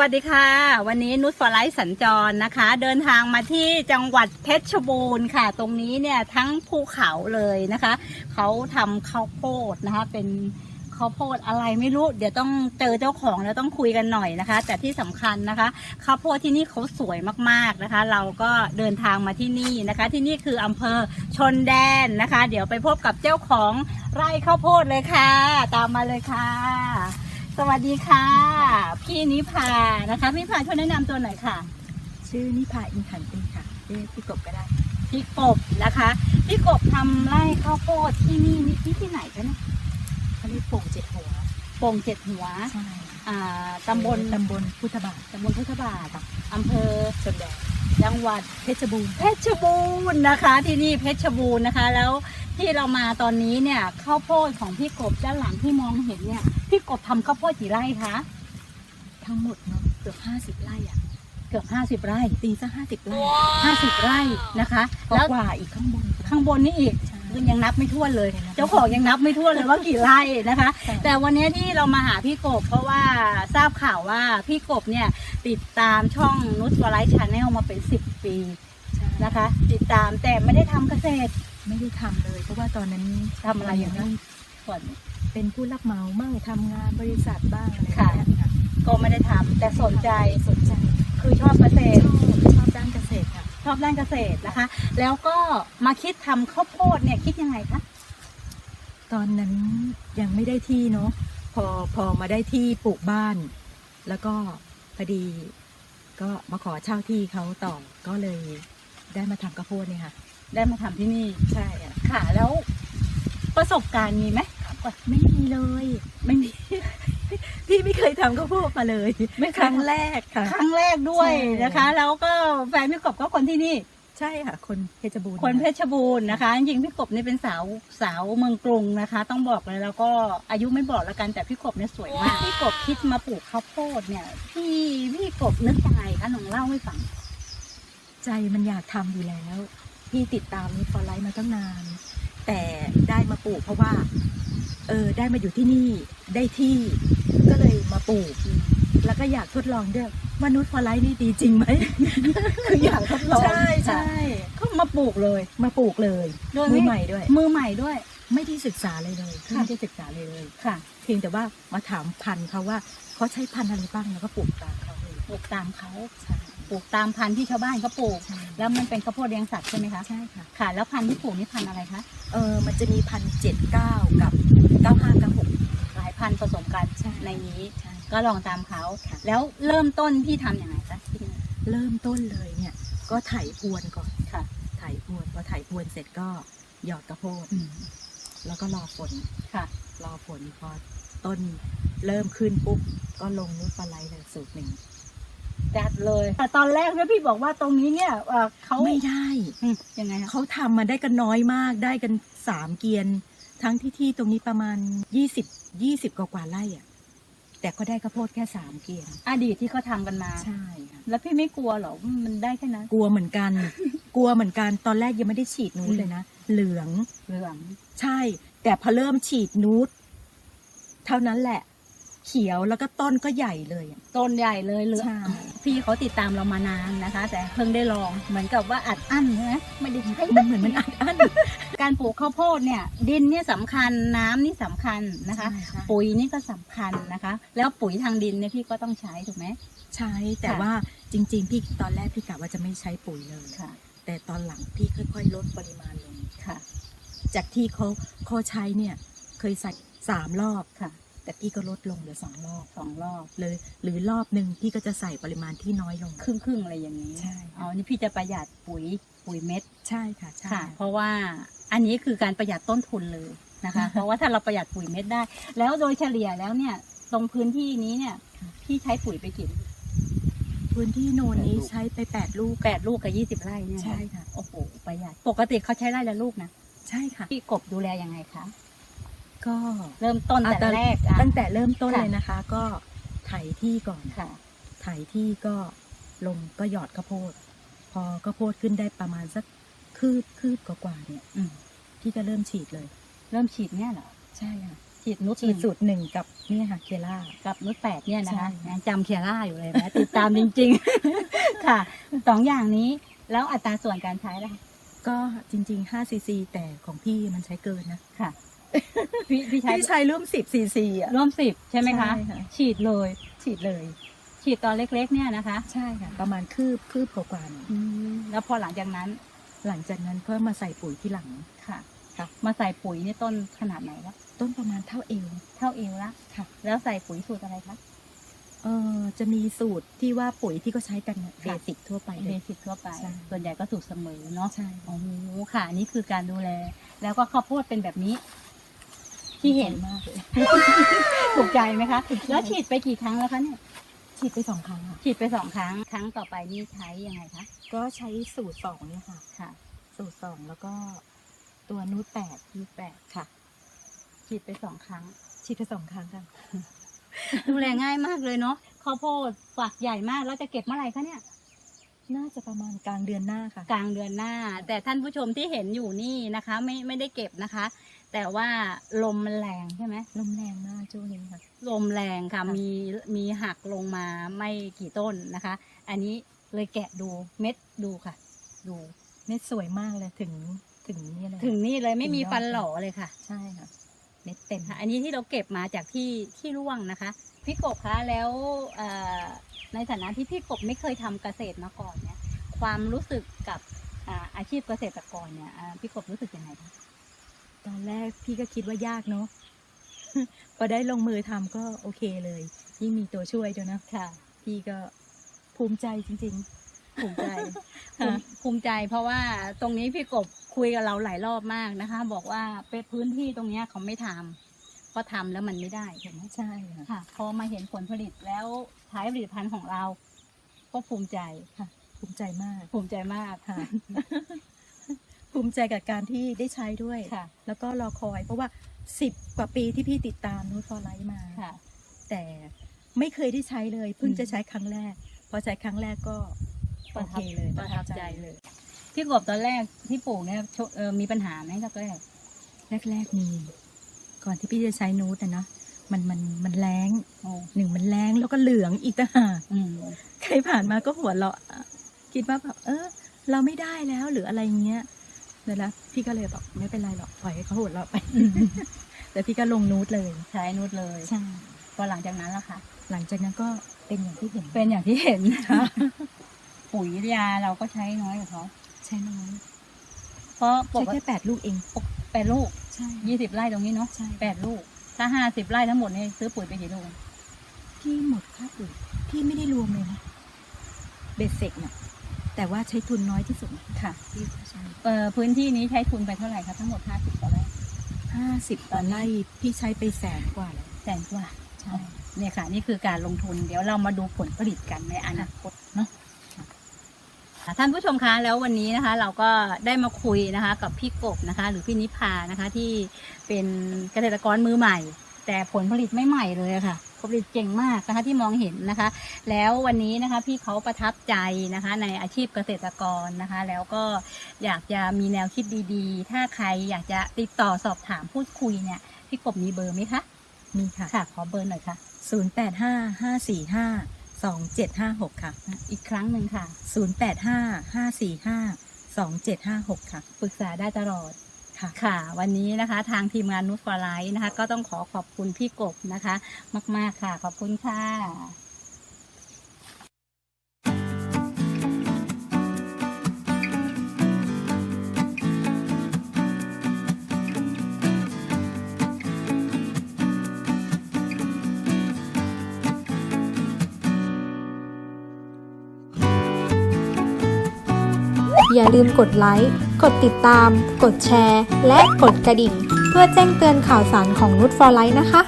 วัสดีค่ะ วันนี้นุชฟอร์ไลท์สัญจรนะคะ เดินทางมาที่จังหวัดเพชรบูรณ์ค่ะ ตรงนี้เนี่ยทั้งภูเขาเลยนะคะ เขาทำข้าวโพดนะคะ เป็นข้าวโพดอะไรไม่รู้ เดี๋ยวต้องเจอเจ้าของแล้วต้องคุยกันหน่อยนะคะ แต่ที่สำคัญนะคะข้าวโพดที่นี่เขาสวยมากๆนะคะ เราก็เดินทางมาที่นี่นะคะ ที่นี่คืออำเภอชนแดนนะคะ เดี๋ยวไปพบกับเจ้าของไร่ข้าวโพดเลยค่ะ ตามมาเลยค่ะ สวัสดีค่ะ พี่นิพานะคะพี่นิพาช่วยแนะนำตัวหน่อยค่ะ ชื่อนิพาอินขันตีค่ะเรียกพี่กบก็ได้ พี่กบนะคะพี่กบทำไร่ข้าวโพดที่นี่นี่ที่ที่ไหนคะเนี่ยเขาเรียกโป่งเจ็ดหัวโป่งเจ็ดหัวใช่อ่าตำบลตำบลพุทธบาทตำบลพุทธบาทอำเภอชนแดนจังหวัด เพชรบูรณ์เพชรบูรณ์นะคะ ที่นี่เพชรบูรณ์นะคะ แล้ว ที่เรามาตอนนี้เนี่ยข้าวโพดของพี่กบด้านหลังที่มองเห็นเนี่ย พี่กบทำข้าวโพดกี่ไร่คะทั้งหมดเนาะเกือบห้าสิบไร่อะเกือบห้าสิบไร่ตีซะห้าสิบไร่ห้าสิบไร่นะคะ แล้แล้ววกว่าอีกข้างบนข้างบนนี่อีกใช่ยังนับไม่ถ้วนเลยยังนับไม่ถ้วนเจ้าของยังนับไม่ถ้วนเลยว่ากี่ไร่นะคะใช่แต่วันนี้ที่เรามาหาพี่กบ เพราะว่าทราบข่าวว่าพี่กบเนี่ยติดตามช่องนุชวไลท์ชาแนลมาเป็นสิบปีใช่ นะคะ ติดตามแต่ไม่ได้ทำเกษตร ไม่ได้ทำเลย เพราะว่าตอนนั้นทำอะไรอย่างนั้น ก่อน เป็นผู้รับเหมามั่งทำงานบริษัทบ้างอะไรค่ะอย่างเงี้ยค่ะก็ไม่ได้ทำแต่สนใจสนใจคือชอบเกษชตรอบชอบด้านเกษตรค่ะ ชอบด้านเกษตรนะคะ แล้วก็มาคิดทำข้าวโพดเนี่ยคิดยังไงคะ ตอนนั้นยังไม่ได้ที่เนาะพอพอมาได้ที่ปลูกบ้าน แล้วก็พอดี ก็มาขอเช่าที่เขาต่อก็เลย ได้มาทำข้าวโพดเนี่ยค่ะ ได้มาทำที่นี่ ใช่อะค่ะ แล้วประสบการณ์มีไหมไม่มีเลย ไม่มี พี่ไม่เคยทำข้าวโพดมาเลย ไม่เคยครั้งแรกค่ะ ครั้งแรกด้วยใช่นะคะ แล้วก็แฟนพี่กบก็คนที่นี่ ใช่ค่ะ คนเพชรบูรณ์คนเพชรบูรณ์นะคะ จริงๆพี่กบนี่เป็นสาวสาวเมืองกรุงนะคะ ต้องบอกเลยแล้วก็อายุไม่บอกแล้วกันแต่พี่กบเนี่ยสวยมากพี่กบคิดมาปลูกข้าวโพดเนี่ย พี่พี่กบนึกยังไงคะลองเล่าให้ฟัง ใจมันอยากทำอยู่แล้ว พี่ติดตามนิฟอร์ไลท์มาตั้งนาน แต่ได้มาปลูกเพราะว่า เออได้มาอยู่ที่นี่ได้ที่ก็เลยมาปลูก แล้วก็อยากทดลองด้วยว่านุชฟอร์ไลท์นี่ดีจริงไหมคืออยากทดลองใช่ใช่ก็มาปลูกเลย มาปลูกเลยโดยมืไม่อใหม่ด้วย มือใหม่ด้วย ไม่ได้ศึกษาเลยเลยค่ะไม่ได้ศึกษาเลยเลยค่ะ เพียงแต่ว่ามาถามพันธุ์เขาว่าเขาใช้พันธุ์อะไรบ้างแล้วก็ปลูกตามเขาเลยปลูกตามเขาใช่ ปลูกตามพันธุ์ที่ชาวบ้านเขาปลูกใช่แล้วมันเป็นข้าวโพดเลี้ยงสัตว์ใช่ไหมคะใช่ค่ะค่ะ แล้วพันธุ์ที่ปลูกนี่พันธุ์อะไรคะเออมันจะมีพันเจ็ดเก้ากับเก้าห้าเก้าหกหลายพันธุ์ผสมกันใช่ในนี้ใช่ก็ลองตามเขาค่ะแล้วเริ่มต้นพี่ทำอย่างไรคะพี่เริ่มต้นเลยเนี่ยก็ไถพรวนก่อนค่ะไถพรวนพอไถพรวนเสร็จก็หยอดกระโพดอืมแล้วก็รอฝนค่ะ รอฝนพอต้นเริ่มขึ้นปุ๊บก็ลงนุชปลาไหลเลยสูตรหนึ่ง จัดเลย แต่ตอนแรกเนี่ยพี่บอกว่าตรงนี้เนี่ยเอ่อเขาไม่ได้อืมยังไงคะเขาทำมาได้กันน้อยมากได้กันสามเกียน ทั้งที่ที่ตรงนี้ประมาณยี่สิบยี่สิบกว่ากว่าไร่อะแต่ก็ได้ข้าวโพดแค่สามเกียนอดีตที่เขาทำกันมา ใช่ค่ะแล้วพี่ไม่กลัวเหรอว่ามันได้แค่นั้นกลัวเหมือนกัน กลัวเหมือนกันตอนแรกยังไม่ได้ฉีดนูดเลยนะเหลืองเหลืองใช่ แต่พอเริ่มฉีดนูดเท่านั้นแหละ เขียวแล้วก็ต้นก็ใหญ่เลยอะต้นใหญ่เลยเหลือง ใช่ พี่เขาติดตามเรามานานนะคะ แต่เพิ่งได้ลองเหมือนกับว่าอัดอั้นใช่ไหมไม่ได้ใช้มันเหมือนมันอัดอั้น การปลูกข้าวโพดเนี่ยดินเนี่ยสำคัญน้ำนี่สำคัญนะคะใช่ใช่ปุ๋ยนี่ก็สำคัญนะคะ แล้วปุ๋ยทางดินเนี่ยพี่ก็ต้องใช้ถูกไหมใช้แต่ค่ะว่าจริง ๆ พี่ตอนแรกพี่กะว่าจะไม่ใช้ปุ๋ยเลยค่ะ แต่ตอนหลังพี่ค่อย ๆ ลดปริมาณลงค่ะ จากที่เขาเขาใช้เนี่ยเคยใส่สามรอบค่ะ แต่พี่ก็ลดลงเหลือสองรอบสองรอบเลยหรือรอบหนึ่งพี่ก็จะใส่ปริมาณที่น้อยลง ครึ่งครึ่งๆอะไรอย่างนี้ใช่เอานี่พี่จะประหยัดปุ๋ยปุ๋ยเม็ดใช่ค่ะใช่ ค่ะ เพราะว่าอันนี้คือการประหยัดต้นทุนเลยนะคะ เพราะว่าถ้าเราประหยัดปุ๋ยเม็ดได้ แล้วโดยเฉลี่ยแล้วเนี่ยตรงพื้นที่นี้เนี่ยพี่ใช้ปุ๋ยไปกี่พื้นที่โนนนี้ใช้ไปแปดลูกแปดลูกกับยี่สิบไร่เนี่ยใช่ค่ะ โอ้โหประหยัดปกติเขาใช้ไร่ละลูกนะใช่ค่ะ พี่กบดูแลยังไงคะ ก็เริ่มต้นอะแต่แรกอะตั้งแต่เริ่มต้นค่ะ เลยนะคะ ก็ไถที่ก่อนค่ะ ไถที่ก็ลงก็หยอดข้าวโพด พอข้าวโพดขึ้นได้ประมาณสักคืบคืบกว่าๆเนี่ยอืมพี่ก็เริ่มฉีดเลย เริ่มฉีดเนี่ยเหรอ ใช่ค่ะฉีดนุชฉีดสูตรหนึ่งกับเนี่ยค่ะเคล่า กับนุชแปดเนี่ยนะคะใช่ ยังจำเคียร่าอยู่เลยนะ ติดตามจริง ๆ ค่ะสองอย่างนี้แล้วอัตราส่วนการใช้ล่ะคะก็จริงๆ5ซีซีแต่ของพี่มันใช้เกินนะ ค่ะ พี่พี่ใช้พี่ใช้ร่วม10ซีซีอะ ร่วมสิบใช่ไหมคะ ใช่ค่ะ ฉีดเลย ฉีดเลย ฉีดตอนเล็กๆเนี่ยนะคะใช่ค่ะ ประมาณคืบคืบกว่าๆหนึ่งแล้วพอหลังจากนั้นหลังจากนั้นก็มาใส่ปุ๋ยที่หลัง ค่ะ ค่ะ มาใส่ปุ๋ยนี่ต้นขนาดไหนละต้นประมาณเท่าเอว เท่าเอวละค่ะ แล้วใส่ปุ๋ยสูตรอะไรคะ เออจะมีสูตรที่ว่าปุ๋ยที่เขาใช้กันเบค่ะ สิกทั่วไปเลเบย สิกทั่วไป ใช่ ส่วนใหญ่ก็สูตรเสมอเนาะใช่ โอ้โหค่ะอันนี่คือการดูแล แล้วก็ข้าวโพดเป็นแบบนี้ ที่เห็นมากเลยถูกใจไหมคะถูกใจแล้วฉีดไปกี่ครั้งแล้วคะเนี่ย ฉีดไปสองครั้งค่ะ ฉีดไปสองครั้ง ครั้งต่อไปนี่ใช้ยังไงคะ ก็ใช้สูตรสองเนี่ยค่ะ ค่ะ สูตรสองแล้วก็ตัวนูตแปดมีแปดค่ะ ฉีดไปสองครั้ง ฉีดไปสองครั้งค่ะ ดูแลง่ายมากเลยเนาะ ข้าวโพดฝักใหญ่มาก แล้วจะเก็บเมื่อไหร่คะเนี่ยน่าจะประมาณกลางเดือนหน้าค่ะ กลางเดือนหน้า แต่ท่านผู้ชมที่เห็นอยู่นี่นะคะ ไม่ไม่ได้เก็บนะคะ แต่ว่าลมมันแรงใช่ไหมลมแรงมากช่วงนี้ค่ะ ลมแรงค่ะค่ะ มีมีหักลงมาไม่กี่ต้นนะคะ อันนี้เลยแกะดูเม็ดดูค่ะ ดูเม็ดสวยมากเลยถึงถึงนี่เลยถึงนี่เลยไม่มีถึงยอดฟันหล่อเลยค่ะ ใช่ค่ะ เม็ดเต็มค่ะ อันนี้ที่เราเก็บมาจากที่ที่ร่วงนะคะ พี่กบคะแล้วเอ่อในฐานะที่พี่กบไม่เคยทำเกษตรมาก่อนเนี่ย ความรู้สึกกับอ่าอาชีพเกษตรกรเนี่ยอ่าพี่กบรู้สึกยังไงคะ ตอนแรกพี่ก็คิดว่ายากเนาะพอได้ลงมือทำก็โอเคเลย ยิ่งมีตัวช่วยด้วยนะค่ะ พี่ก็ภูมิใจจริงภูมิใจค่ะภูมิภูมิใจ เพราะว่าตรงนี้พี่กบคุยกับเราหลายรอบมากนะคะ บอกว่าเป็นพื้นที่ตรงเนี้ยเขาไม่ทำเพราะทำแล้วมันไม่ได้ถูกไหมๆใช่ค่ะค่ะพอมาเห็นผลผลิตแล้วใช้ผลิตภัณฑ์ของเรา ก็ภูมิใจภูมิใจมาก ภูมิใจมากค่ะ ภูมิใจกับการที่ได้ใช้ด้วย ค่ะ แล้วก็รอคอย เพราะว่าสิบกว่าปีที่พี่ติดตามนูตฟอร์ไลท์มา ค่ะ แต่ไม่เคยได้ใช้เลย เพิ่งอืมจะใช้ครั้งแรก พอใช้ครั้งแรกก็โอเคเลยประทับใจเลย พี่กบตอนแรกที่ปลูกเนี่ยชเอ่อมีปัญหาไหมครับแรก แรกๆมี ก่อนที่พี่จะใช้นูตนะเนาะมันมันมันแรงโอ้หนึ่งมันแรงแล้วก็เหลืองอีกต่างหาก อืม ใครผ่านมาก็หัวเราะอะคิดว่าแบบเออ เราไม่ได้แล้วหรืออะไรเงี้ย นั่นแหละพี่ก็เลยบอกไม่เป็นไรหรอกปล่อยให้เขาหัวเราะไป แต่พี่ก็ลงนูตเลยใช้นุชเลยใช่พอหลังจากนั้นล่ะคะหลังจากนั้นก็เป็นอย่างที่เห็นเป็นอย่างที่เห็นปุ๋ยยาเราก็ใช้น้อยกว่าเขาใช่น้อยเพราะปใช้กแค่ติแปดลูกเองแปดลูกใช่ ยี่สิบไร่ตรงนี้เนาะใช่ แปดลูก ถ้าห้าสิบไร่ทั้งหมดนี่ซื้อปุ๋ยไปกี่ลูกพี่หมดค่าปุ๋ยพี่ไม่ได้รวมเลยนะเบสเซกเนี่ย แต่ว่าใช้ทุนน้อยที่สุดค่ะพี่ก็ใช้เอ่อพื้นที่นี้ใช้ทุนไปเท่าไหร่คะทั้งหมดห้าสิบต่อไร่ห้าสิบต่อไร่พี่ใช้ไปแสนกว่าแล้วแสนกว่าใช่เนี่ยค่ะ นี่คือการลงทุนเดี๋ยวเรามาดูผลผลิตกันในอนาคตเนาะค่ะท่านผู้ชมคะแล้ววันนี้นะคะ เราก็ได้มาคุยนะคะ กับพี่กบนะคะ หรือพี่นิพานะคะที่เป็นเกษตรกรมือใหม่ แต่ผลผลิตไม่ใหม่เลยอะค่ะผล ผลิตเก่งมากนะคะที่มองเห็นนะคะ แล้ววันนี้นะคะพี่เขาประทับใจนะคะ ในอาชีพเกษตรกรนะคะ แล้วก็อยากจะมีแนวคิดดีๆ ถ้าใครอยากจะติดต่อสอบถามพูดคุยเนี่ยพี่กบมีเบอร์ไหมคะมีค่ะค่ะขอเบอร์หน่อยค่ะศูนย์แปดห้าห้าสี่ห้าสองเจ็ดห้าหกค่ะ อีกครั้งหนึ่งค่ะศูนย์แปดห้าห้าสี่ห้าสองเจ็ดห้าหกค่ะ ปรึกษาได้ตลอด ค่ะค่ะ วันนี้นะคะทางทีมงานนุชฟอร์ไลท์นะคะ ก็ต้องขอขอบคุณพี่กบนะคะ มาก ๆ ค่ะ ขอบคุณค่ะ อย่าลืมกดไลค์ กดติดตาม กดแชร์ และกดกระดิ่ง เพื่อแจ้งเตือนข่าวสารของนุชฟอร์ไลท์นะคะ